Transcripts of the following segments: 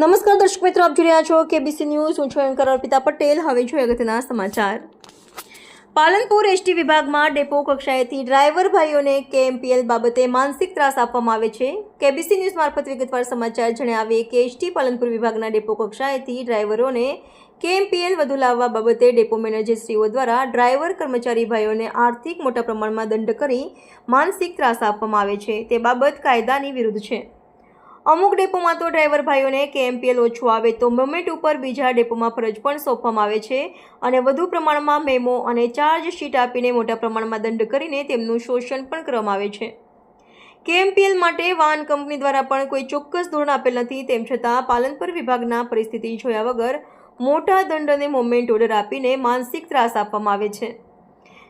નમસ્કાર દર્શક મિત્રો, આપ જોઈ રહ્યા છો કેબીસી ન્યૂઝ હું છું એન્કર અર્પિતા પટેલ. હવે જોઈએ અગત્યના સમાચાર. પાલનપુર એસટી વિભાગમાં ડેપો કક્ષાએથી ડ્રાઈવર ભાઈઓને કેએમપીએલ બાબતે માનસિક ત્રાસ આપવામાં આવે છે. કેબીસી ન્યૂઝ મારફત વિગતવાર સમાચાર જણાવીએ કે એસટી પાલનપુર વિભાગના ડેપો કક્ષાએથી ડ્રાઈવરોને કેએમપીએલ વધુ લાવવા બાબતે ડેપો મેનેજરશ્રીઓ દ્વારા ડ્રાઈવર કર્મચારી ભાઈઓને આર્થિક મોટા પ્રમાણમાં દંડ કરી માનસિક ત્રાસ આપવામાં આવે છે. તે બાબત કાયદાની વિરુદ્ધ છે. અમુક ડેપોમાં તો ડ્રાઈવર ભાઈઓને કેએમપીએલ ઓછું આવે તો મોમેન્ટ ઉપર બીજા ડેપોમાં ફરજ પણ સોંપવામાં આવે છે અને વધુ પ્રમાણમાં મેમો અને ચાર્જ શીટ આપીને મોટા પ્રમાણમાં દંડ કરીને તેમનું શોષણ પણ કરવામાં આવે છે. કેએમપીએલ માટે વાહન કંપની દ્વારા પણ કોઈ ચોક્કસ ધોરણ આપેલ નથી, તેમ છતાં પાલનપુર વિભાગના પરિસ્થિતિ જોયા વગર મોટા દંડ અને મોમેન્ટ ઓર્ડર આપીને માનસિક ત્રાસ આપવામાં આવે છે.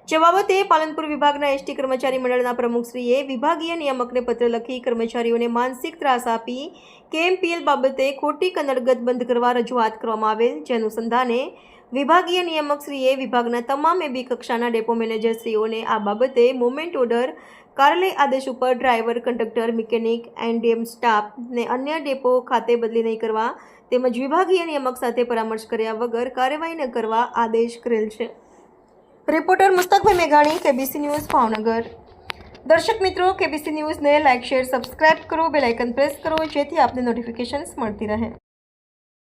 જે બાબતે પાલનપુર વિભાગના એસટી કર્મચારી મંડળના પ્રમુખશ્રીએ વિભાગીય નિયામકને પત્ર લખી કર્મચારીઓને માનસિક ત્રાસ આપી કેએમપીએલ બાબતે ખોટી કનડગત બંધ કરવા રજૂઆત કરવામાં આવેલ, જે અનુસંધાને વિભાગીય નિયામકશ્રીએ વિભાગના તમામ એબી કક્ષાના ડેપો મેનેજરશ્રીઓને આ બાબતે મોમેન્ટ ઓર્ડર, કાર્યાલય આદેશ ઉપર ડ્રાઈવર, કંડક્ટર, મિકેનિક, એનડીએમ સ્ટાફને અન્ય ડેપો ખાતે બદલી નહીં કરવા તેમજ વિભાગીય નિયામક સાથે પરામર્શ કર્યા વગર કાર્યવાહી ન કરવા આદેશ કરેલ છે. રિપોર્ટર મુસ્તકભાઈ મેઘાણી, કેબીસી ન્યૂઝ, ભાવનગર. દર્શક મિત્રો, કેબીસી ન્યૂઝને લાઇક, શેર, સબસ્ક્રાઇબ કરો બેલાઇકન પ્રેસ કરો, જેથી આપને નોટિફિકેશન્સ મળતી રહે.